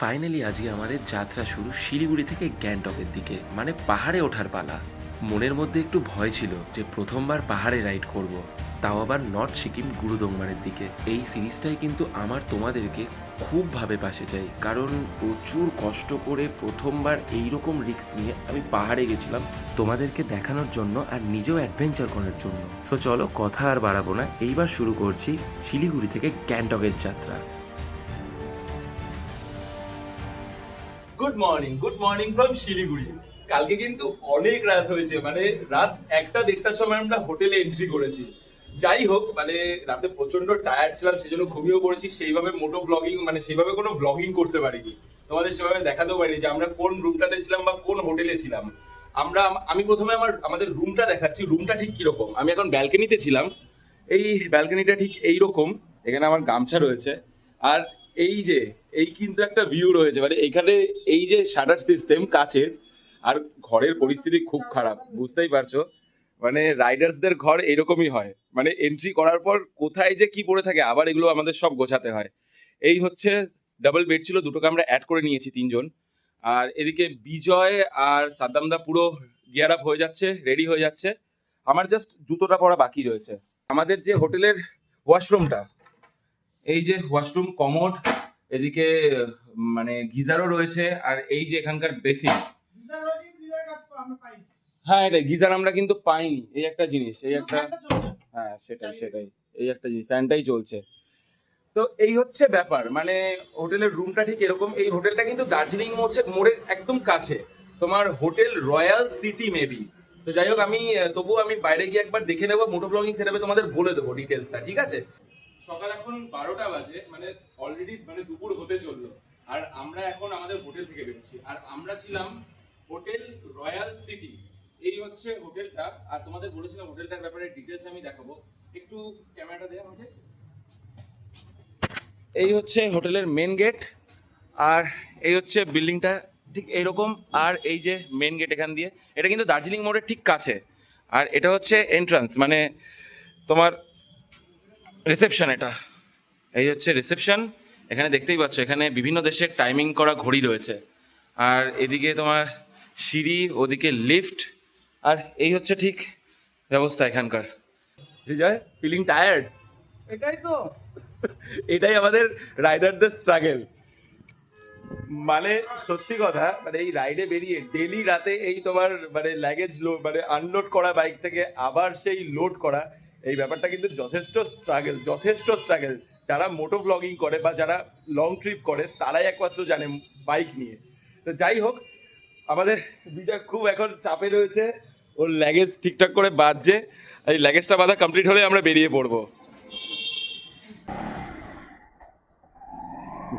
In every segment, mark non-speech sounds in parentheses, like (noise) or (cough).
Finally আজকে আমাদের যাত্রা শুরু শিলিগুড়ি থেকে গ্যাংটকের দিকে মানে পাহাড়ে ওঠার পালা। মনের মধ্যে একটু ভয় ছিল যে প্রথমবার পাহাড়ে রাইড করব। তাও আবার নর্থ সিকিম গুরুদংমারের দিকে। এই সিরিজটাই কিন্তু আমার তোমাদেরকে খুবভাবে পাশে চাই, কারণ প্রচুর কষ্ট করে প্রথমবার এই রকম রিস্ক নিয়ে আমি পাহাড়ে গেছিলাম তোমাদেরকে দেখানোর জন্য আর নিজেও অ্যাডভেঞ্চার করার জন্য। সো চলো, কথা আর বাড়াবো না। এইবার শুরু করছি শিলিগুড়ি থেকে গ্যাংটকের যাত্রা। Good morning good morning from Siliguri. কালকে কিন্তু অনেক রাত হয়েছে মানে রাত একটা দেড়টার সময় আমরা হোটেলে এন্ট্রি করেছি। যাই হোক মানে রাতে প্রচণ্ড টায়ার্ড ছিলাম, সেজন্য ঘুমিয়েও পড়েছি, সেইভাবে মোটো ব্লগিং মানে সেইভাবে কোনো ব্লগিং করতে পারিনি। তোমাদের সেভাবে দেখাতেও পারিনি যে আমরা কোন রুমটাতে ছিলাম বা কোন হোটেলে ছিলাম। আমরা, আমি প্রথমে আমার, আমাদের রুমটা দেখাচ্ছি রুমটা ঠিক কীরকম? আমি এখন ব্যালকনিতে ছিলাম, এই ব্যালকনিটা ঠিক এই রকম এখানে আমার গামছা রয়েছে। আর এই যে এই কিন্তু একটা ভিউ রয়েছে। মানে এখানে এই যে শাটার সিস্টেম কাচের, আর ঘরের পরিস্থিতি খুব খারাপ, বুঝতেই পারছ? মানে রাইডার্সদের ঘর এরকমই হয়। মানে এন্ট্রি করার পর কোথায় যে কি পড়ে থাকে, আবার এগুলো আমাদের সব গোছাতে হয়। এই হচ্ছে ডাবল বেড ছিল, দুটোকে আমরা অ্যাড করে নিয়েছি তিনজন। আর এদিকে বিজয় আর সাদ্দামদা পুরো গিয়ার আপ হয়ে যাচ্ছে রেডি হয়ে যাচ্ছে। আমার জাস্ট জুতোটা পরা বাকি রয়েছে। আমাদের যে হোটেলের ওয়াশরুমটা এই যে ওয়াশরুম কমোড এদিকে মানে গিজারও রয়েছে আর এই যে এখানকার বেসিন। হ্যাঁ এটা গিজার আমরা কিন্তু পাইনি। এই একটা জিনিস এই একটা হ্যাঁ সেটাই সেটাই। এই একটা জিনিস ফ্যানটাই চলছে। তো এই হচ্ছে ব্যাপার মানে হোটেলের রুমটা ঠিক এরকম। এই হোটেলটা কিন্তু দার্জিলিং মোড়ের মোড়ের একদম কাছে। তোমার হোটেল রয়্যাল সিটি মেবি। তো যাই হোক আমি তবুও আমি বাইরে গিয়ে একবার দেখে নেব মোটো ব্লগিং সেটাবে তোমাদের বলে দেবো ডিটেলসটা ঠিক আছে? সকাল এখন বারোটা বাজে মানে অলরেডি মানে দুপুর হতে চলল। আর আমরা এখন আমাদের হোটেল থেকে বেরোচ্ছি। আর আমরা ছিলাম হোটেল রয়্যাল সিটি। এই হচ্ছে হোটেলটা। আর তোমাদের বলেছিলাম হোটেলটার ব্যাপারে ডিটেলস আমি দেখাবো। একটু ক্যামেরাটা দে আমাকে। এই হচ্ছে হোটেলের মেন গেট আর এই হচ্ছে বিল্ডিংটা ঠিক এইরকম আর এই যে মেন গেট এখান দিয়ে, এটা কিন্তু দার্জিলিং মোড়ের ঠিক কাছে। আর এটা হচ্ছে এন্ট্রান্স মানে তোমার রিসেপশন এটা। এই হচ্ছে রিসেপশন এখানে দেখতেই পাচ্ছ এখানে বিভিন্ন দেশের টাইমিং করা ঘড়ি রয়েছে। আর এদিকে তোমার সিঁড়ি ওদিকে লিফট আর এই হচ্ছে ঠিক ব্যবস্থা এখানকার। বিজয় ফিলিং টায়ার্ড এটাই তো। (laughs) এটাই আমাদের রাইডারদের স্ট্রাগল মানে সত্যি কথা মানে এই রাইডে বেরিয়ে ডেলি রাতে এই তোমার মানে লাগেজ মানে আনলোড করা বাইক থেকে আবার সেই লোড করা এই ব্যাপারটা কিন্তু যথেষ্ট স্ট্রাগল যথেষ্ট স্ট্রাগল যারা মোটো ব্লগিং করে বা যারা লং ট্রিপ করে, তারাই একমাত্র জানে বাইক নিয়ে। তো যাই হোক, আমাদের বিজয় খুব এখন চাপে রয়েছে। ওর ল্যাগেজ ঠিকঠাক করে বাজছে। এই ল্যাগেজটা বাঁধা কমপ্লিট হলে আমরা বেরিয়ে পড়ব।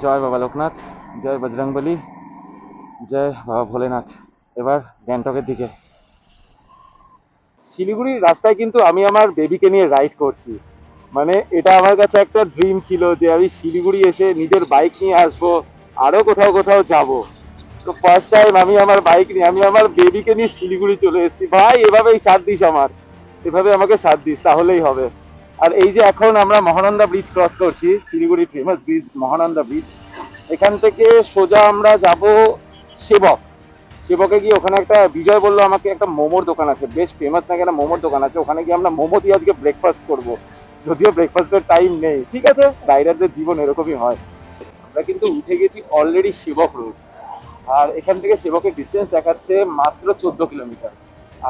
জয় বাবা লোকনাথ, জয় বজরংবলী, জয় বাবা ভোলেনাথ। এবার গ্যাংটকের দিকে। শিলিগুড়ির রাস্তায় কিন্তু আমি আমার বেবিকে নিয়ে রাইড করছি। মানে এটা আমার কাছে একটা ড্রিম ছিল যে আমি শিলিগুড়ি এসে নিজের বাইক নিয়ে আসব, আরও কোথাও কোথাও যাব। তো ফার্স্ট টাইম আমি আমার বাইক নিয়ে, আমি আমার বেবিকে নিয়ে শিলিগুড়ি চলে এসেছি। ভাই, এভাবেই সাথ দিস আমার। এভাবে আমাকে সাথ দিস, তাহলেই হবে। আর এই যে এখন আমরা মহানন্দা ব্রিজ ক্রস করছি Siliguri famous bridge Mahananda bridge এখান থেকে সোজা আমরা যাব সেবক। সেবকে গিয়ে ওখানে একটা, বিজয় বলল আমাকে একটা মোমোর দোকান আছে, বেশ ফেমাস নাকি একটা মোমোর দোকান আছে, ওখানে গিয়ে আমরা মোমো দিয়ে আজকে ব্রেকফাস্ট করব। যদিও ব্রেকফাস্টের টাইম নেই, ঠিক আছে? রাইডারদের জীবন এরকমই হয়। আমরা কিন্তু উঠে গেছি অলরেডি সেবক রোড আর এখান থেকে সেবকের ডিস্টেন্স দেখাচ্ছে মাত্র চোদ্দ কিলোমিটার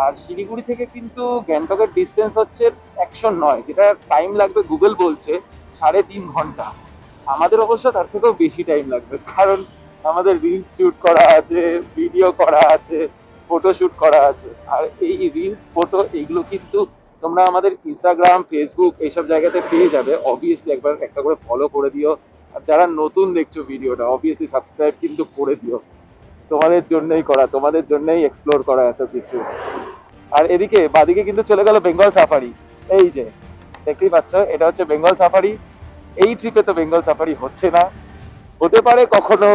আর শিলিগুড়ি থেকে কিন্তু গ্যাংটকের ডিস্টেন্স হচ্ছে একশো নয়, যেটা টাইম লাগবে গুগল বলছে সাড়ে তিন ঘণ্টা। আমাদের অবশ্য তার থেকেও বেশি টাইম লাগবে, কারণ আমাদের রিলস শুট করা আছে ভিডিও করা আছে ফটো শুট করা আছে। আর এই রিলস ফটো এইগুলো কিন্তু তোমরা আমাদের ইনস্টাগ্রাম ফেসবুক এইসব জায়গাতে পেয়ে যাবে। অবভিয়াসলি একবার একটা করে ফলো করে দিও। আর যারা নতুন দেখছ ভিডিওটা অবভিয়াসলি সাবস্ক্রাইব কিন্তু করে দিও। তোমাদের জন্যই করা, তোমাদের জন্যই এক্সপ্লোর করা এত কিছু। আর এদিকে, বাদিকে কিন্তু চলে গেল বেঙ্গল সাফারি এই যে, দেখতেই পাচ্ছ, এটা হচ্ছে বেঙ্গল সাফারি এই ট্রিপে তো বেঙ্গল সাফারি হচ্ছে না। হতে পারে কখনো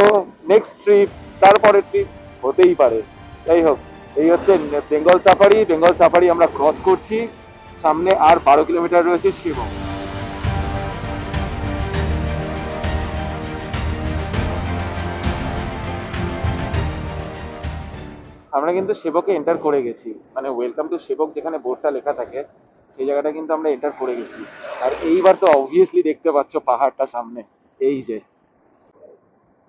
নেক্সট ট্রিপ তারপরের ট্রিপ হতেই পারে। যাই হোক, এই হচ্ছে বেঙ্গল সাফারি বেঙ্গল সাফারি আমরা ক্রস করছি। সামনে আর বারো কিলোমিটার রয়েছে শিবম। আমরা কিন্তু সেবকে এন্টার করে গেছি। মানে ওয়েলকাম টু সেবক যেখানে বোর্ডটা লেখা থাকে, সেই জায়গাটা কিন্তু আমরা এন্টার করে গেছি। আর এইবার তো অবভিয়াসলি দেখতে পাচ্ছ পাহাড়টা সামনে। এই যে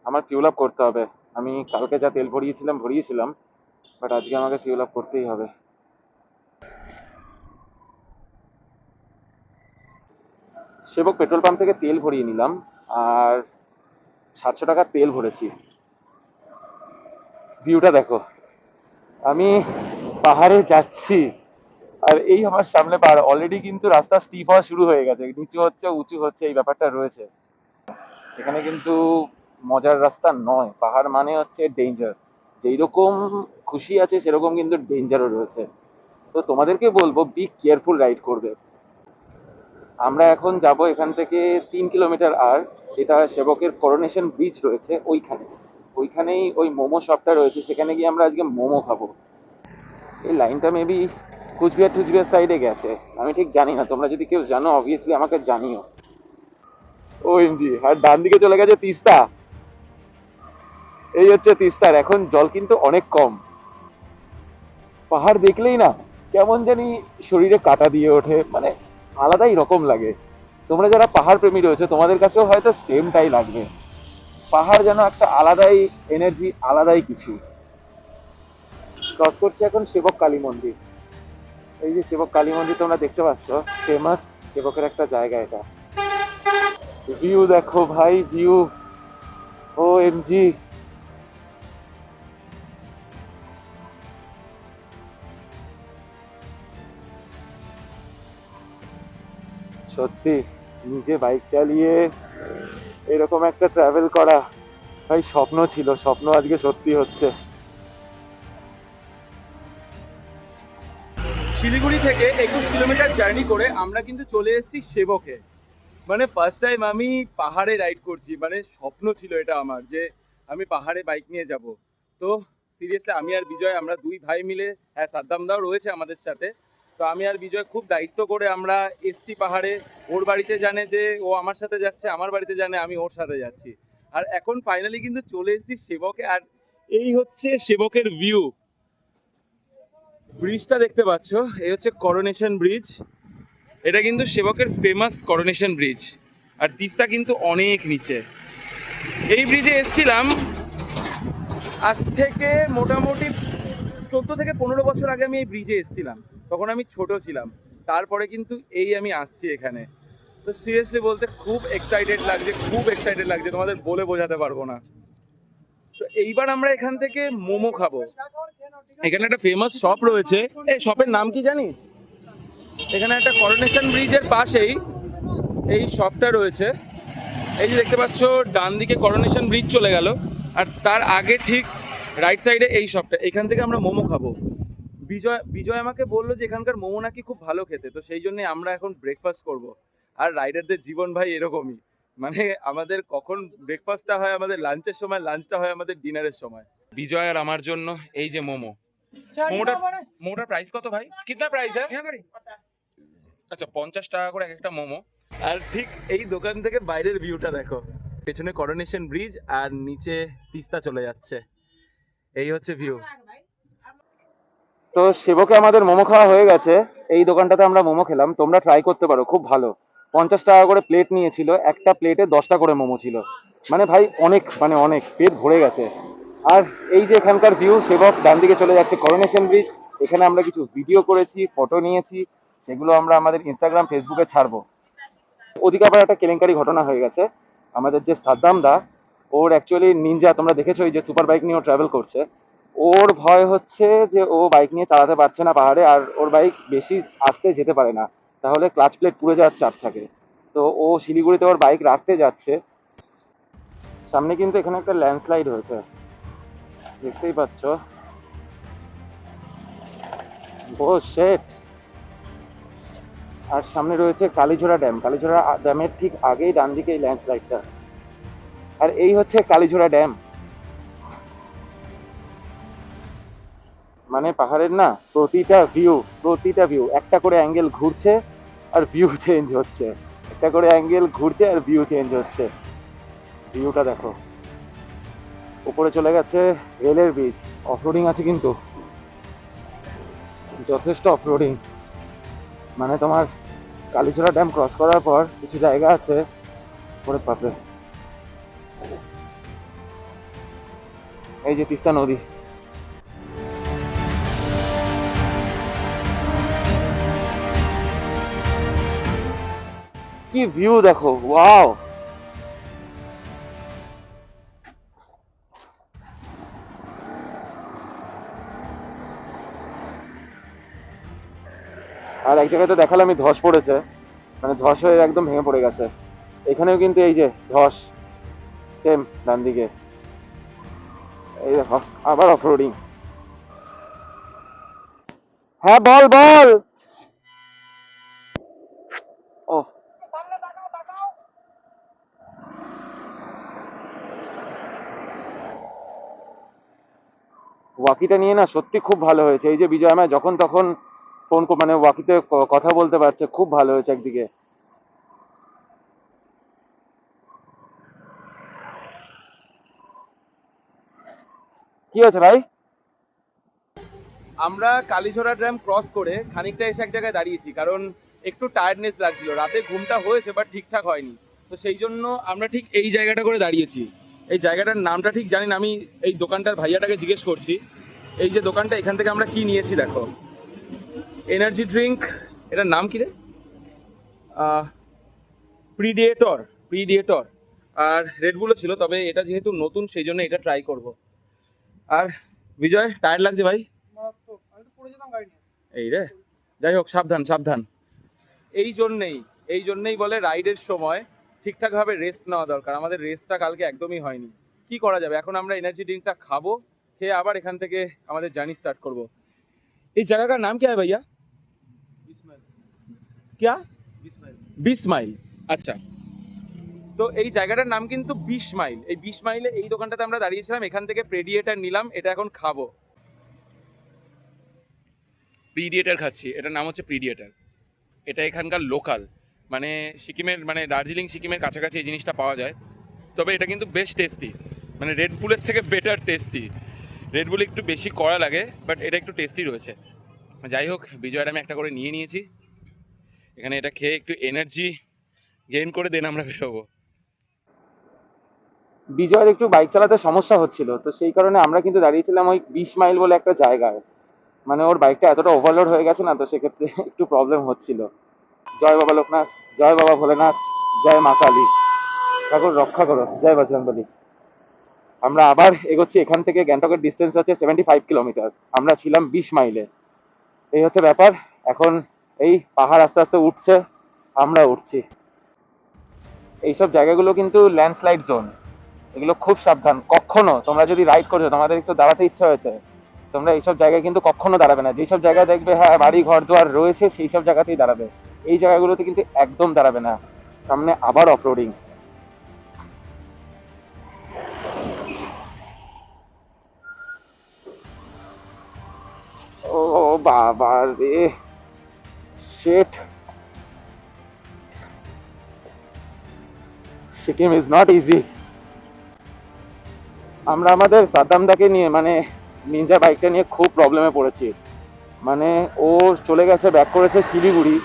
আমার ফিউল আপ করতে হবে। আমি কালকে যা তেল ভরিয়েছিলাম ভরিয়েছিলাম বাট আজকে আমাকে ফিউল আপ করতেই হবে। সেবক পেট্রোল পাম্প থেকে তেল ভরিয়ে নিলাম, আর সাতশো টাকার তেল ভরেছি। ভিউটা দেখো। আমি পাহাড়ে যাচ্ছি, আর এই আমার সামনে পাহাড়। অলরেডি কিন্তু রাস্তা স্টিপ হওয়া শুরু হয়ে গেছে, নিচু হচ্ছে, উঁচু হচ্ছে, এই ব্যাপারটা রয়েছে। এখানে কিন্তু মজার রাস্তা নয়। পাহাড় মানে হচ্ছে ডেঞ্জার যেই রকম খুশি আছে, সেরকম কিন্তু ডেঞ্জারও রয়েছে। তো তোমাদেরকে বলব বি কেয়ারফুল রাইড করবে। আমরা এখন যাব এখান থেকে তিন কিলোমিটার আর যেটা সেবকের করোনেশন ব্রিজ রয়েছে ওইখানে। ওইখানেই ওই মোমো শপটা রয়েছে, সেখানে গিয়ে আমরা আজকে মোমো খাব। এই লাইনটা মেবি কুচবিহার টুচবিহার সাইডে গেছে। আমি ঠিক জানি না, তোমরা যদি কেউ জানো অবভিয়াসলি আমাকে জানিও। ও এমজি আর ডান দিকে চলে গেছে তিস্তা। এই হচ্ছে তিস্তার, এখন জল কিন্তু অনেক কম। পাহাড় দেখলেই না, কেমন জানি শরীরে কাটা দিয়ে ওঠে মানে আলাদাই রকম লাগে। তোমরা যারা পাহাড় প্রেমী রয়েছে, তোমাদের কাছেও হয়তো সেমটাই লাগবে। পাহাড় যেন একটা আলাদাই এনার্জি আলাদাই কিছু। ক্রস করছি এখন সেবক কালী মন্দির। এই যে সেবক কালী মন্দির তোমরা দেখতে পাচ্ছ ফেমাস সেবকের একটা জায়গা এটা। ভিউ দেখো ভাই ভিউ ও এমজি সত্যি, নিজে বাইক চালিয়ে এরকম একটা ট্রাভেল করা ভাই স্বপ্ন ছিল, স্বপ্ন আজকে সত্যি হচ্ছে। শিলিগুড়ি থেকে একুশ কিলোমিটার জার্নি করে আমরা কিন্তু চলে এসেছি সেবকে। মানে ফার্স্ট টাইম আমি পাহাড়ে রাইড করছি মানে স্বপ্ন ছিল এটা আমার যে আমি পাহাড়ে বাইক নিয়ে যাব। তো সিরিয়াসলি আমি আর বিজয়, আমরা দুই ভাই মিলে হ্যাঁ সাদ্দামদাও রয়েছে আমাদের সাথে। তো আমি আর বিজয় খুব দায়িত্ব করে আমরা এসছি পাহাড়ে। ওর বাড়িতে জানে যে ও আমার সাথে যাচ্ছে, আমার বাড়িতে জানে আমি ওর সাথে যাচ্ছি। আর এখন ফাইনালি কিন্তু চলে এসেছি সেবকে, আর এই হচ্ছে সেবকের ভিউ ব্রিজটা দেখতে পাচ্ছ, এই হচ্ছে করোনেশন ব্রিজ এটা কিন্তু সেবকের ফেমাস করোনেশন ব্রিজ আর তিস্তা কিন্তু অনেক নিচে। এই ব্রিজে এসছিলাম আজ থেকে মোটামুটি চোদ্দ থেকে পনেরো বছর আগে আমি এই ব্রিজে এসছিলাম। তখন আমি ছোট ছিলাম। তারপরে কিন্তু এই আমি আসছি এখানে। তো সিরিয়াসলি বলতে খুব এক্সাইটেড লাগছে, খুব এক্সাইটেড লাগছে, তোমাদের বলে বোঝাতে পারব না। তো এইবার আমরা এখান থেকে মোমো খাব। এখানে একটা ফেমাস শপ রয়েছে। এই শপের নাম কি জানিস? এখানে একটা করোনেশন ব্রিজের পাশেই এই শপটা রয়েছে। এই যে দেখতে পাচ্ছ, ডান দিকে করোনেশন ব্রিজ চলে গেল। আর তার আগে ঠিক রাইট সাইডে এই শপটা এখান থেকে আমরা মোমো খাব। বিজয় বিজয় আমাকে বলল যে এখানকার মোমো নাকি খুব ভালো খেতে তো সেই জন্য আমরা এখন ব্রেকফাস্ট করব। আর রাইডারদের জীবন ভাই এরকমই। মানে আমাদের কখন ব্রেকফাস্টটা হয় আমাদের লাঞ্চের সময় লাঞ্চটা হয় আমাদের ডিনারের সময়। বিজয় আর আমার জন্য এই যে মোমো। মোমোটা মোমোটার প্রাইস কত ভাই? কিতনা প্রাইস হ্যাঁ? আচ্ছা পঞ্চাশ টাকা করে এক একটা মোমো। আর ঠিক এই দোকান থেকে বাইরের ভিউটা দেখো। পেছনে করোনেশন ব্রিজ আর নিচে তিস্তা চলে যাচ্ছে। এই হচ্ছে ভিউ তো সেবকে আমাদের মোমো খাওয়া হয়ে গেছে। এই দোকানটাতে আমরা মোমো খেলাম। তোমরা ট্রাই করতে পারো, খুব ভালো। পঞ্চাশ টাকা করে প্লেট নিয়েছিল, একটা প্লেটে দশটা করে মোমো ছিল। মানে ভাই, অনেক মানে অনেক, পেট ভরে গেছে। আর এই যে এখানকার ভিউ সেবক ডান দিকে চলে যাচ্ছে করোনেশন ব্রিজ এখানে আমরা কিছু ভিডিও করেছি ফটো নিয়েছি। সেগুলো আমরা আমাদের ইনস্টাগ্রাম ফেসবুকে ছাড়বো। ওদিকে আবার একটা কেলেঙ্কারি ঘটনা হয়ে গেছে। আমাদের যে সাদ্দাম দা, ওর অ্যাকচুয়ালি নিনজা তোমরা দেখেছ এই যে সুপার বাইক নিয়ে ও ট্রাভেল করছে। ওর ভয় হচ্ছে যে ও বাইক নিয়ে চালাতে পারছে না পাহাড়ে আর ওর বাইক বেশি আসতে যেতে পারে না। তাহলে ক্লাচ প্লেট পুড়ে যাওয়ার চাপ থাকে। তো ও শিলিগুড়িতে ওর বাইক রাখতে যাচ্ছে। সামনে কিন্তু এখানে একটা ল্যান্ডস্লাইড হয়েছে। দেখতেই পাচ্ছ। ও শেট আর সামনে রয়েছে কালীঝোড়া ড্যাম কালীঝোড়া ড্যামের ঠিক আগেই ডান দিকে এই ল্যান্ডস্লাইডটা আর এই হচ্ছে কালীঝোড়া ড্যাম মানে পাহাড়ের না, প্রতিটা ভিউ প্রতিটা ভিউ একটা করে অ্যাঙ্গেল ঘুরছে আর ভিউ চেঞ্জ (laughs) হচ্ছে। একটা করে অ্যাঙ্গেল ঘুরছে আর ভিউ চেঞ্জ হচ্ছে। ভিউটা দেখো। উপরে চলে গেছে রেলের ব্রিজ অফরোডিং আছে কিন্তু। যথেষ্ট অফরোডিং মানে তোমার কালীচড়া ড্যাম ক্রস করার পর কিছু জায়গা আছে। পরে পাবে এই যে তিস্তা নদী। কি ভিউ দেখো ওয়াও আর এক জায়গায় তো দেখালাম আমি ধস পড়েছে। মানে ধস হয়ে একদম ভেঙে পড়ে গেছে। এখানেও কিন্তু এই যে ধস সেম ডান দিকে। এই দেখো, আবার অফরোডিং হ্যাঁ বল বল ও ওয়াকিটা নিয়ে না সত্যি খুব ভালো হয়েছে। এই যে বিজয় আমায় যখন তখন ফোন মানে ওয়াকিতে কথা বলতে পারছে, খুব ভালো হয়েছে একদিকে। কি হয়েছে ভাই? আমরা কালীঝোড়া ড্যাম ক্রস করে খানিকটা এসে এক জায়গায় দাঁড়িয়েছি, কারণ একটু টায়ার্ডনেস লাগছিল। রাতে ঘুমটা হয়েছে বাট ঠিকঠাক হয়নি। তো সেই জন্য আমরা ঠিক এই জায়গাটা করে দাঁড়িয়েছি। এই জায়গাটার নামটা ঠিক জানি না আমি এই দোকানটার ভাইয়াটাকে জিজ্ঞেস করছি। এই যে দোকানটা এখান থেকে আমরা কি নিয়েছি দেখো। এনার্জি ড্রিঙ্ক এটার নাম কি রে? প্রিডিয়েটর প্রিডিয়েটর আর রেডগুলো ছিল তবে এটা যেহেতু নতুন সেই জন্য এটা ট্রাই করব। আর বিজয় টায়ার লাগছে ভাই? এই রে যাই হোক সাবধান সাবধান। এই জন্যেই এই জন্যেই বলে রাইডের সময় ঠিকঠাকভাবে রেস্ট নেওয়া দরকার। আমাদের রেস্টটা কালকে একদমই হয়নি। কি করা যাবে? এখন আমরা এনার্জি ড্রিঙ্কটা খাব খেয়ে আবার এখান থেকে আমাদের জার্নি স্টার্ট করব। এই জায়গাটার নাম কি হয় ভাইয়া? क्या বিশ মাইল আচ্ছা। তো এই জায়গাটার নাম কিন্তু বিশ মাইল এই বিশ মাইলে এই দোকানটাতে আমরা দাঁড়িয়েছিলাম এখান থেকে প্রেডিয়েটার নিলাম এটা এখন খাব। প্রিডিয়েটার খাচ্ছি এটার নাম হচ্ছে প্রিডিয়েটার এটা এখানকার লোকাল মানে সিকিমের মানে দার্জিলিং, সিকিমের কাছাকাছি এই জিনিসটা পাওয়া যায়। তবে এটা কিন্তু বেশ টেস্টি মানে রেড বুলের থেকে বেটার টেস্টি রেড বুল একটু বেশি কড়া লাগে বাট এটা একটু টেস্টি রয়েছে। যাই হোক, বিজয়ের আমি একটা করে নিয়ে নিয়েছি। এখানে এটা খেয়ে একটু এনার্জি গেইন করে দেন আমরা বেরোবো। বিজয়ের একটু বাইক চালাতে সমস্যা হচ্ছিল, তো সেই কারণে আমরা কিন্তু দাঁড়িয়েছিলাম ওই বিশ মাইল বলে একটা জায়গায়। মানে ওর বাইকটা এতটা ওভারলোড হয়ে গেছে না, তো সেক্ষেত্রে একটু প্রবলেম হচ্ছিল। জয় বাবা লোকনাথ, জয় বাবা ভোলেনাথ, জয় মা কালী। ঠাকুর, রক্ষা করো। জয় বজরংবলী আমরা আবার এগোচ্ছি, এখান থেকে গ্যাংটকের ডিস্টেন্স হচ্ছে সেভেন্টি ফাইভ কিলোমিটার আমরা ছিলাম বিশ মাইলে এই হচ্ছে ব্যাপার। এখন এই পাহাড় আস্তে আস্তে উঠছে, আমরা উঠছি। এইসব জায়গাগুলো কিন্তু ল্যান্ডস্লাইড জোন এগুলো খুব সাবধান। কখনো তোমরা যদি রাইড করছ, তোমাদের একটু দাঁড়াতে ইচ্ছা হয়েছে, তোমরা এইসব জায়গায় কিন্তু কখনো দাঁড়াবে না। যেসব জায়গায় দেখবে হ্যাঁ বাড়ি ঘর দুয়ার রয়েছে সেই সব জায়গাতেই দাঁড়াবে। এই জায়গাগুলোতে কিন্তু একদম দাঁড়াবে না। সামনে আবার অফরোডিং ও বাবা রে। শেট সিকিম ইজ নট ইজি আমরা আমাদের সাদ্দামদাকে নিয়ে মানে নিনজা বাইকটা নিয়ে খুব প্রবলেমে পড়েছি। মানে ও চলে গেছে ব্যাক করেছে শিলিগুড়ি।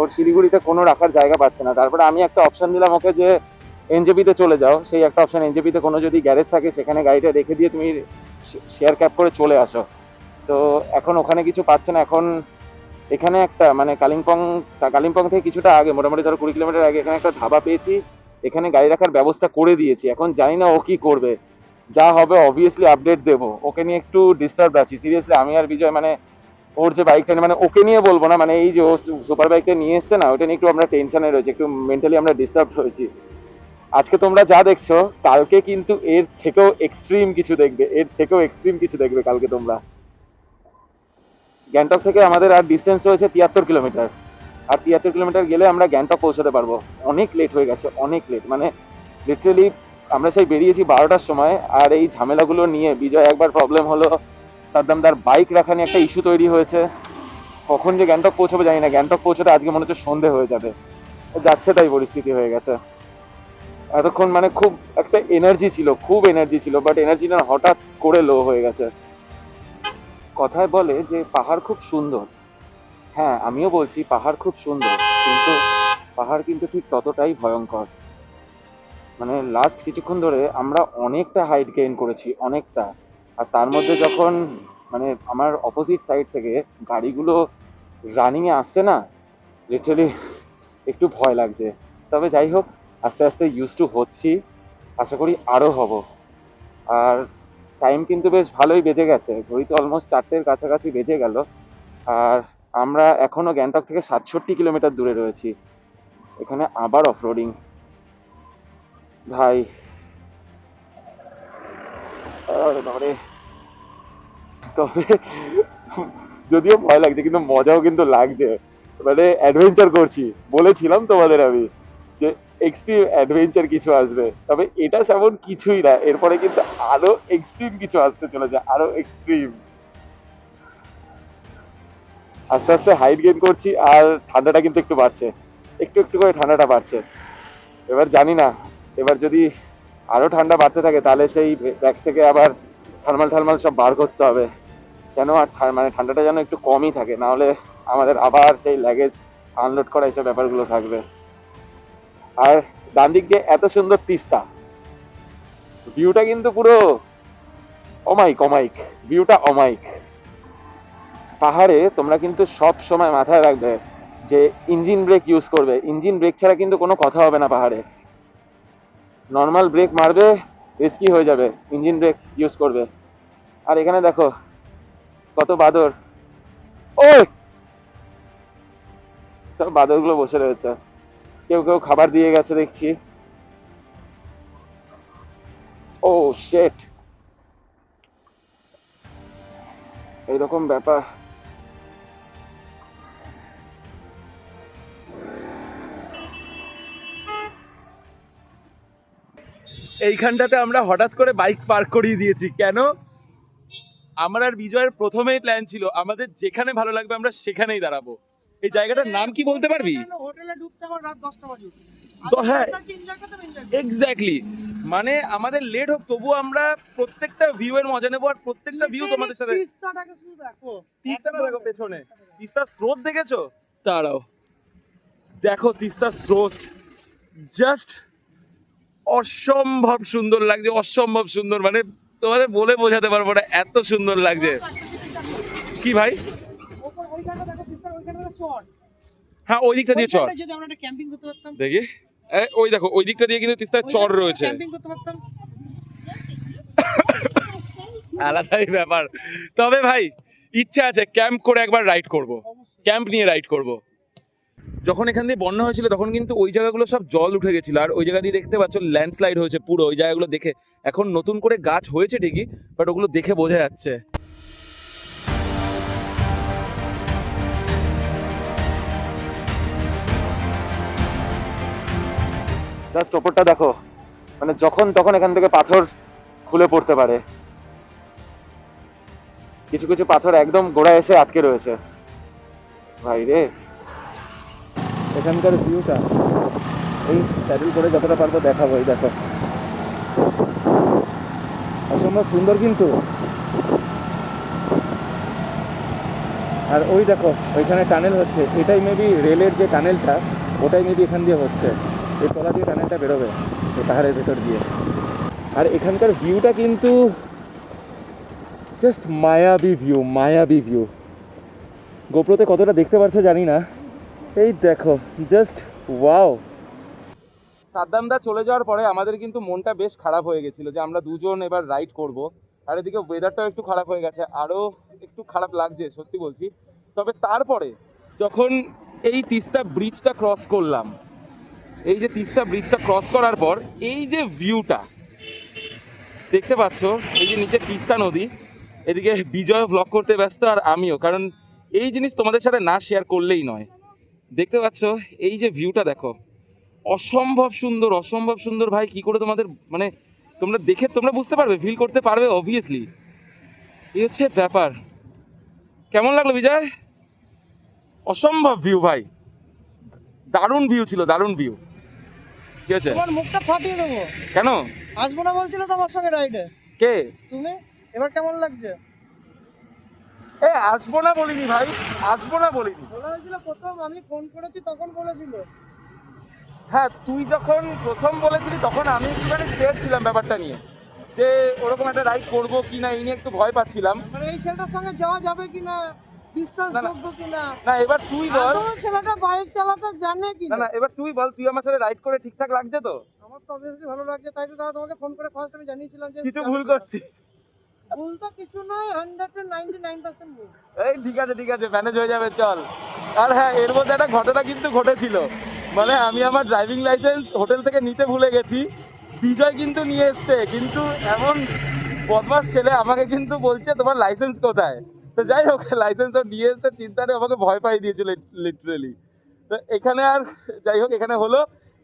ওর শিলিগুড়িতে কোনো রাখার জায়গা পাচ্ছে না। তারপরে আমি একটা অপশন দিলাম ওকে যে, এনজেপিতে চলে যাও। সেই একটা অপশন এনজেপিতে কোনো যদি গ্যারেজ থাকে, সেখানে গাড়িটা রেখে দিয়ে তুমি শেয়ার ক্যাব করে চলে আসো। তো এখন ওখানে কিছু পাচ্ছে না। এখন এখানে একটা মানে কালিম্পং কালিম্পং থেকে কিছুটা আগে, মোটামুটি ধরো কুড়ি কিলোমিটার আগে এখানে একটা ধাবা পেয়েছি। এখানে গাড়ি রাখার ব্যবস্থা করে দিয়েছি। এখন জানি না ও কি করবে। যা হবে অবভিয়াসলি আপডেট দেবো। ওকে নিয়ে একটু ডিস্টার্ব আছি। সিরিয়াসলি আমি আর বিজয় মানে ওর যে বাইকটা মানে ওকে নিয়ে বলব না মানে এই যে ও সুপার বাইকটা নিয়ে এসছে না, ওটা নিয়ে একটু আমরা টেনশনে রয়েছি, একটু মেন্টালি আমরা ডিস্টার্ব হয়েছি আজকে তোমরা যা দেখছ, কালকে কিন্তু এর থেকেও এক্সট্রিম কিছু দেখবে, এর থেকেও এক্সট্রিম কিছু দেখবে কালকে তোমরা। গ্যাংটক থেকে আমাদের আর ডিস্টেন্স রয়েছে তিয়াত্তর কিলোমিটার আর তিয়াত্তর কিলোমিটার গেলে আমরা গ্যাংটক পৌঁছাতে পারব। অনেক লেট হয়ে গেছে, অনেক লেট মানে লিটারেলি আমরা সেই বেরিয়েছি বারোটার সময়, আর এই ঝামেলাগুলো নিয়ে বিজয় একবার প্রবলেম হলো সাদ্দামদার বাইক রাখা নিয়ে একটা ইস্যু তৈরি হয়েছে। কখন যে গ্যাংটক পৌঁছাবে জানি না। গ্যাংটক পৌঁছাতে আজকে মনে হচ্ছে সন্ধে হয়ে যাবে। যাচ্ছে তাই পরিস্থিতি হয়ে গেছে। এতক্ষণ মানে খুব একটা এনার্জি ছিল খুব এনার্জি ছিল বাট এনার্জিটা হঠাৎ করে লো হয়ে গেছে। কথায় বলে যে পাহাড় খুব সুন্দর। হ্যাঁ আমিও বলছি পাহাড় খুব সুন্দর কিন্তু পাহাড় কিন্তু ঠিক ততটাই ভয়ঙ্কর। মানে লাস্ট কিছুক্ষণ ধরে আমরা অনেকটা হাইট গেইন করেছি অনেকটা। আর তার মধ্যে যখন মানে আমার অপোজিট সাইড থেকে গাড়িগুলো রানিংয়ে আসছে না লিটারালি একটু ভয় লাগছে। তবে যাই হোক, আস্তে আস্তে ইউজ টু হচ্ছি, আশা করি আরও হব। আর টাইম কিন্তু বেশ ভালোই বেজে গেছে। ঘড়িতে অলমোস্ট চারটের কাছাকাছি বেজে গেল। আর আমরা এখনও গ্যাংটক থেকে সাতষট্টি কিলোমিটার দূরে রয়েছি। এখানে আবার অফরোডিং ভাই তবে যদিও ভয় লাগছে, কিন্তু মজাও কিন্তু লাগছে। মানে অ্যাডভেঞ্চার করছি। বলেছিলাম তোমাদের আমি যে এক্সট্রিম অ্যাডভেঞ্চার কিছু আসবে। তবে এটা সেমন কিছুই না। এরপরে কিন্তু আরও এক্সট্রিম কিছু আসতে চলেছে, আরও এক্সট্রিম আস্তে আস্তে হাইট গেন করছি, আর ঠান্ডাটা কিন্তু একটু বাড়ছে। একটু একটু করে ঠান্ডাটা বাড়ছে। এবার জানি না। এবার যদি আরও ঠান্ডা বাড়তে থাকে, তাহলে সেই ব্যাগ থেকে আবার থার্মাল থার্মাল সব বার করতে হবে। যেন আর মানে ঠান্ডাটা যেন একটু কমই থাকে, না হলে আমাদের আবার সেই লাগেজ আনলোড করা এইসব ব্যাপারগুলো থাকবে। আর ডান দিক দিয়ে এত সুন্দর তিস্তা। ভিউটা কিন্তু পুরো অমাইক অমাইক ভিউটা অমাইক পাহাড়ে তোমরা কিন্তু সব সময় মাথায় রাখবে যে ইঞ্জিন ব্রেক ইউজ করবে। ইঞ্জিন ব্রেক ছাড়া কিন্তু কোনো কথা হবে না পাহাড়ে। নর্মাল ব্রেক মারবে রিস্কি হয়ে যাবে ইঞ্জিন ব্রেক ইউজ করবে। আর এখানে দেখো, কত বাদর। ও সব বাদরগুলো বসে রয়েছে। কেউ কেউ খাবার দিয়ে গেছে দেখছি। ও শেট এইরকম ব্যাপার। এইখানটাতে আমরা হঠাৎ করে বাইক পার্ক করিয়ে দিয়েছি। কেন? আমার আর বিজয়ের প্রথমেই প্ল্যান ছিল আমাদের যেখানে ভালো লাগবে আমরা সেখানেই দাঁড়াবো। এই জায়গাটার নাম কি বলতে পারবি? হোটেলে ঢুকতে আমার রাত দশটা বাজে তো হ্যাঁ। এক্স্যাক্টলি মানে আমাদের লেট হোক তবুও আমরা প্রত্যেকটা ভিউ এর মজা নেব আর প্রত্যেকটা ভিউ তোমাদের সাথে তিস্তাটা দেখো। পেছনে। তিস্তার স্রোত দেখেছ? দাঁড়াও। দেখো তিস্তার স্রোত। জাস্ট অসম্ভব সুন্দর লাগছে, অসম্ভব সুন্দর। মানে তোমাদের বলে বোঝাতে পারব না, এত সুন্দর লাগছে। কি ভাই? হ্যাঁ ওই দিকটা দিয়ে চর। দেখি। ওই দেখো, ওই দিকটা দিয়ে কিন্তু তিস্তার চর রয়েছে। আলাদাই ব্যাপার। তবে ভাই, ইচ্ছা আছে, ক্যাম্প করে একবার রাইড করব। ক্যাম্প নিয়ে রাইড করব। যখন এখান দিয়ে বন্যা হয়েছিল, তখন কিন্তু ওই জায়গাগুলো সব জল উঠে গেছিল। আর ওই জায়গা দিয়ে দেখতে পাচ্ছ ল্যান্ডস্লাইড হয়েছে পুরো। ওই জায়গাগুলো দেখে, এখন নতুন করে গাছ হয়েছে ঠিকই বাট ওগুলো দেখে বোঝা যাচ্ছে। জাস্ট ওপরটা দেখো। মানে যখন তখন এখান থেকে পাথর খুলে পড়তে পারে। কিছু কিছু পাথর একদম গোড়ায় এসে আটকে রয়েছে। ভাই রে। এখানকার ভিউটা এই স্যাডেল করে যতটা পারব দেখাবো, এই দেখো। অসম্ভব সুন্দর কিন্তু। আর ওই দেখো, ওইখানে টানেল হচ্ছে। এটাই মেবি রেলের যে টানেলটা ওটাই মেবি এখান দিয়ে হচ্ছে। এই তলা দিয়ে টানেলটা বেরোবে, এই পাহাড়ের ভেতর দিয়ে। আর এখানকার ভিউটা কিন্তু জাস্ট মায়াবী ভিউ মায়াবী ভিউ গোপ্রোতে কতটা দেখতে পারছ জানি না। এই দেখো জাস্ট ওয়াও সাদ্দামদা চলে যাওয়ার পরে আমাদের কিন্তু মনটা বেশ খারাপ হয়ে গেছিল যে আমরা দুজন এবার রাইড করব। আর এদিকে ওয়েদারটাও একটু খারাপ হয়ে গেছে আরও একটু খারাপ লাগছে, সত্যি বলছি। তবে তারপরে যখন এই তিস্তা ব্রিজটা ক্রস করলাম, এই যে তিস্তা ব্রিজটা ক্রস করার পর এই যে ভিউটা দেখতে পাচ্ছ, এই যে নিচে তিস্তা নদী, এদিকে বিজয় ব্লগ করতে ব্যস্ত আর আমিও, কারণ এই জিনিস তোমাদের সাথে না শেয়ার করলেই নয়। দেখতে পাচ্ছ? এই যে ভিউটা দেখো। অসম্ভব সুন্দর অসম্ভব সুন্দর ভাই। কি করে তোমাদের মানে তোমরা দেখে তোমরা বুঝতে পারবে ফিল করতে পারবে অবভিয়াসলি এই হচ্ছে ব্যাপার। কেমন লাগল বিজয়? অসম্ভব ভিউ ভাই। দারুণ ভিউ ছিল দারুণ ভিউ কি হচ্ছে তোমার মুখটা ফাটিয়ে দেবো। কেন? আসব না বলছিলে তো আমার সঙ্গে রাইডে কে? তুমি? এবার কেমন লাগছে? এ আসব না বলিনি ভাই আসব না বলিনি। বলা হয়েছিল প্রথম আমি ফোন করেছি তখন বলেছিল। হ্যাঁ তুই যখন প্রথম বলেছিলি তখন আমি একটুখানি ছিলাম ব্যাপারটা নিয়ে যে ওরকম একটা রাইড করব কি না এই নিয়ে একটু ভয় পাচ্ছিলাম। মানে এই ছেলেটার সঙ্গে যাওয়া যাবে কিনা বিশ্বাসযোগ্য কিনা না? এবার তুই বল। ছেলেটা বাইক চালাতে জানে না না? এবার তুই বল তুই আমার সাথে রাইড করে ঠিকঠাক লাগছে তো? আমার তো অবভিয়াসলি ভালো লাগছে তাই তো দাদা তোমাকে ফোন করে ফার্স্ট আমি জানিয়েছিলাম যে কিছু ভুল করছি। ভুল তো কিছু নয় হান্ড্রেড নাইনটি নাইন পার্সেন্ট ভুল। এই, ঠিক আছে ঠিক আছে ম্যানেজ হয়ে যাবে, চল। আর হ্যাঁ এর মধ্যে একটা ঘটনা কিন্তু ঘটেছিল। মানে আমি আমার ড্রাইভিং লাইসেন্স হোটেল থেকে নিতে ভুলে গেছি। বিজয় কিন্তু নিয়ে এসছে, কিন্তু এমন বদমাস ছেলে আমাকে কিন্তু বলছে, তোমার লাইসেন্স কোথায়? তো যাই হোক লাইসেন্স নিয়ে এসছে চিন্তাটা আমাকে ভয় পাই দিয়েছিল লিটারেলি তো এখানে আর, যাই হোক, এখানে হলো।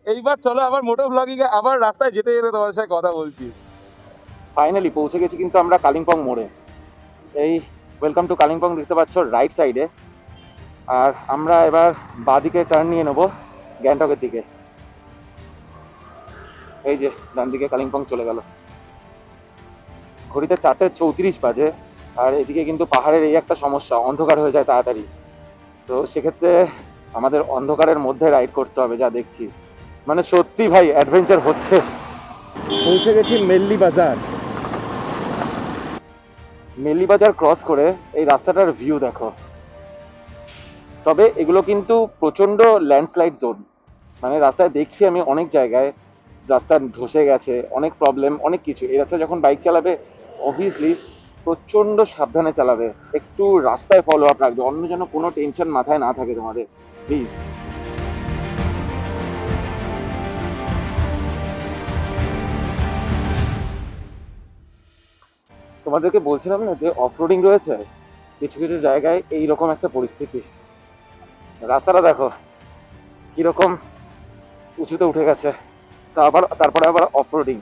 এইবার চলো আবার মোটো ব্লগিং আবার রাস্তায় যেতে যেতে তোমাদের সাথে কথা বলছি। ফাইনালি পৌঁছে গেছি কিন্তু আমরা কালিম্পং মোড়ে। এই ওয়েলকাম টু কালিম্পং দেখতে পাচ্ছ রাইট সাইডে আর আমরা এবার বাঁদিকে টার্ন নিয়ে নেব গ্যাংটকের দিকে। এই যে ডান দিকে কালিম্পং চলে গেল। ঘড়িতে চারটে চৌত্রিশ বাজে, আর এদিকে কিন্তু পাহাড়ের এই একটা সমস্যা, অন্ধকার হয়ে যায় তাড়াতাড়ি। তো সেক্ষেত্রে আমাদের অন্ধকারের মধ্যে রাইড করতে হবে, যা দেখছি। মানে সত্যি ভাই অ্যাডভেঞ্চার হচ্ছে। পৌঁছে গেছি মেল্লি বাজার। মেল্লি বাজার ক্রস করে এই রাস্তাটার ভিউ দেখো। তবে এগুলো কিন্তু প্রচণ্ড ল্যান্ডস্লাইড জোন মানে রাস্তায় দেখছি আমি অনেক জায়গায়, রাস্তা ধসে গেছে, অনেক প্রবলেম অনেক কিছু। এই রাস্তায় যখন বাইক চালাবে অবভিয়াসলি প্রচণ্ড সাবধানে চালাবে। একটু রাস্তায় ফলো আপ রাখবে। অন্য যেন কোনো টেনশন মাথায় না থাকে তোমাদের। প্লিজ তোমাদেরকে বলছিলাম না যে অফরোডিং রয়েছে? কিছু কিছু জায়গায় এই রকম একটা পরিস্থিতি। রাস্তাটা দেখো, কীরকম উঁচুতে উঠে গেছে। তা আবার, তারপরে আবার অফরোডিং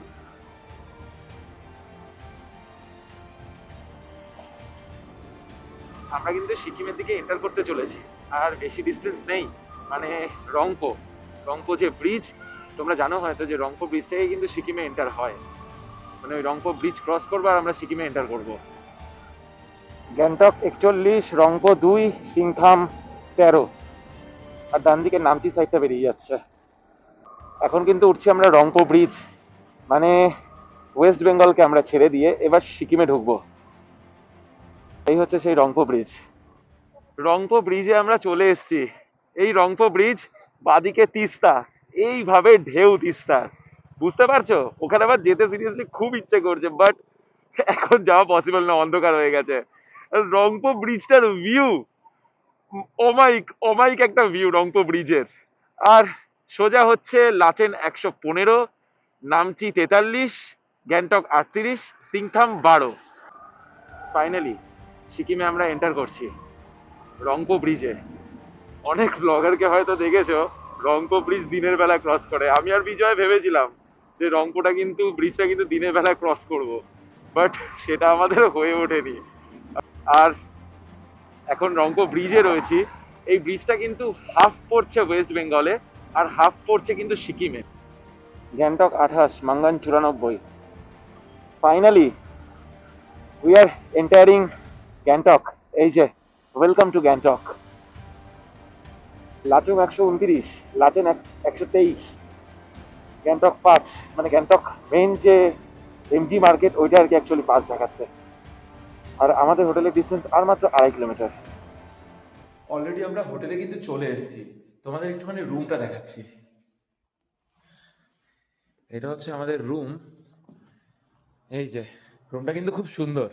আমরা কিন্তু সিকিমের দিকে এন্টার করতে চলেছি। আর বেশি ডিস্টেন্স নেই। মানে রংপো রংপো যে ব্রিজ তোমরা জানো হয়তো যে রংপো ব্রিজ থেকে কিন্তু সিকিমে এন্টার হয়। মানে ওই রংপো ব্রিজ ক্রস করব আর আমরা সিকিমে এন্টার করব। গ্যাংটক একচল্লিশ রংপো দুই সিংথাম তেরো। আর ডান দিকে নামচি সাইডটা বেরিয়ে যাচ্ছে। এখন কিন্তু উঠছি আমরা রংপো ব্রিজ মানে ওয়েস্ট বেঙ্গলকে আমরা ছেড়ে দিয়ে এবার সিকিমে ঢুকবো। এই হচ্ছে সেই রংপো ব্রিজ রংপো ব্রিজে আমরা চলে এসেছি। এই রংপো ব্রিজ বাদিকে তিস্তা। এইভাবে ঢেউ তিস্তার। বুঝতে পারছ? ওখানে আবার যেতে সিরিয়াসলি খুব ইচ্ছে করছে বাট এখন যাওয়া পসিবল না, অন্ধকার হয়ে গেছে। আর রংপো ব্রিজটার ভিউ অমাইক অমাইক একটা ভিউ রংপো ব্রিজের আর সোজা হচ্ছে লাচেন একশো পনেরো, নামচি তেতাল্লিশ, গ্যাংটক আটত্রিশ, সিংথাম বারো। ফাইনালি সিকিমে আমরা এন্টার করছি রংপো ব্রিজে অনেক ব্লগারকে হয়তো দেখেছ রংপো ব্রিজ দিনের বেলা ক্রস করে। আমি আর বিজয় ভেবেছিলাম যে রংপোটা কিন্তু ব্রিজটা কিন্তু দিনের বেলা ক্রস করব। বাট সেটা আমাদের হয়ে ওঠেনি। আর এখন রংপো ব্রিজে রয়েছি। এই ব্রিজটা কিন্তু হাফ পড়ছে ওয়েস্ট বেঙ্গলে আর হাফ পড়ছে কিন্তু সিকিমে। গ্যাংটক আঠাশ মাঙ্গান চুরানব্বই। Finally we are entering Gangtok. এই যে ওয়েলকাম টু গ্যাংটক। লাচুং একশো উনত্রিশ লাচেন একশো তেইশ। গ্যাংটক পাঁচ মানে গ্যাংটক মেন যে এমজি মার্কেট ওইটা আর কি অ্যাকচুয়ালি পাঁচ দেখাচ্ছে। আর আমাদের হোটেলের ডিস্টেন্স আর মাত্র আড়াই কিলোমিটার অলরেডি আমরা হোটেলে কিন্তু চলে এসেছি। তোমাদের একটুখানি রুমটা দেখাচ্ছি। এটা হচ্ছে আমাদের রুম এই যে রুমটা কিন্তু খুব সুন্দর।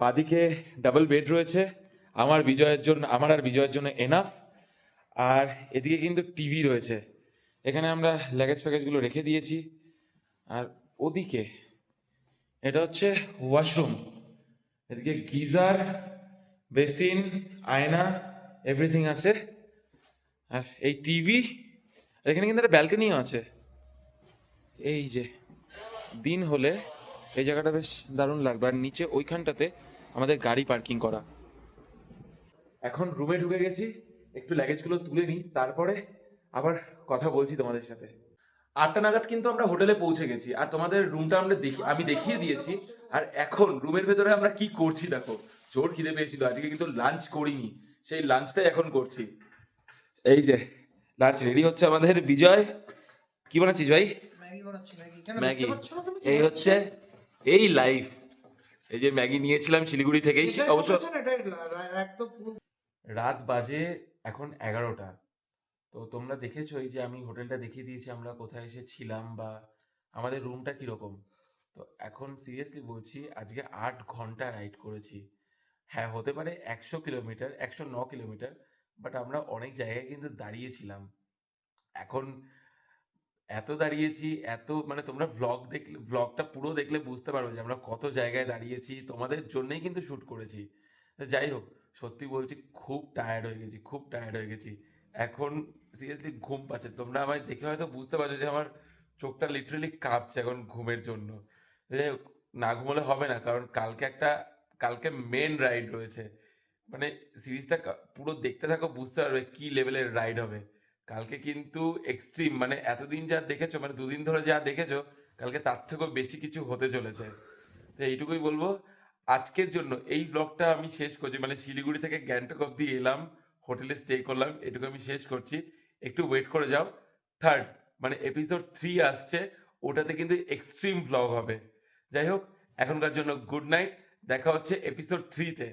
বাদিকে ডাবল বেড রয়েছে। আমার বিজয়ের জন্য, আমার আর বিজয়ের জন্য এনাফ আর এদিকে কিন্তু টিভি রয়েছে। এখানে আমরা ল্যাগেজ ফ্যাগেজগুলো রেখে দিয়েছি। আর ওদিকে এটা হচ্ছে ওয়াশরুম এদিকে গিজার, বেসিন, আয়না এভরিথিং আছে। আর এই টিভি এখানে কিন্তু একটা ব্যালকনিও আছে। এই যে, দিন হলে এই জায়গাটা বেশ দারুণ লাগবে। আর নিচে ওইখানটাতে আমাদের গাড়ি পার্কিং করা। এখন রুমে ঢুকে গেছি। একটু লাগেজগুলো তুলে নিই, তারপরে আবার কথা বলছি তোমাদের সাথে। আটটা নাগাদ কিন্তু আমরা হোটেলে পৌঁছে গেছি আর তোমাদের রুমটা আমরা দেখি আমি দেখিয়ে দিয়েছি আর এখন রুমের ভেতরে আমরা কি করছি দেখো। জোর খিদে পেয়েছিল আজকে কিন্তু লাঞ্চ করিনি সেই লাঞ্চটাই এখন করছি। এই যে লাঞ্চ রেডি হচ্ছে আমাদের বিজয়। কি বানাচ্ছিস ভাই? ম্যাগি এই হচ্ছে এই লাইফ এই যে ম্যাগি নিয়েছিলাম শিলিগুড়ি থেকেই অবশ্য রাত বাজে এখন এগারোটা। তো তোমরা দেখেছ এই যে আমি হোটেলটা দেখিয়ে দিয়েছি, আমরা কোথায় এসে ছিলাম বা আমাদের রুমটা কীরকম। তো এখন সিরিয়াসলি বলছি, আজকে আট ঘণ্টা রাইড করেছি। হ্যাঁ হতে পারে একশো কিলোমিটার, একশো ন কিলোমিটার, বাট আমরা অনেক জায়গায় কিন্তু দাঁড়িয়েছিলাম। এখন এত দাঁড়িয়েছি, এত মানে তোমরা ব্লগ দেখলে ব্লগটা পুরো দেখলে বুঝতে পারবে যে আমরা কত জায়গায় দাঁড়িয়েছি, তোমাদের জন্যই কিন্তু শ্যুট করেছি। যাই হোক, সত্যি বলছি, খুব টায়ার্ড হয়ে গেছি, খুব টায়ার্ড হয়ে গেছি। এখন সিরিয়াসলি ঘুম পাচ্ছে। তোমরা আমায় দেখে হয়তো বুঝতে পারছ যে আমার চোখটা লিটারেলি কাঁপছে এখন ঘুমের জন্য। না ঘুমোলে হবে না, কারণ কালকে একটা, কালকে মেন রাইড রয়েছে। মানে সিরিজটা পুরো দেখতে থাকো, বুঝতে পারবে কি লেভেলের রাইড হবে। কালকে কিন্তু এক্সট্রিম মানে এতদিন যা দেখেছ মানে দুদিন ধরে যা দেখেছ, কালকে তার থেকেও বেশি কিছু হতে চলেছে। তো এইটুকুই বলব। আজকের জন্য এই ব্লগটা আমি শেষ করছি মানে শিলিগুড়ি থেকে গ্যাংটক অব্দি এলাম, হোটেলে স্টে করলাম, এটুকু আমি শেষ করছি। একটু ওয়েট করে যাও। থার্ড মানে এপিসোড থ্রি আসছে, ওটাতে কিন্তু এক্সট্রিম ব্লগ হবে। যাই হোক, এখনকার জন্য গুড নাইট দেখা হচ্ছে এপিসোড থ্রিতে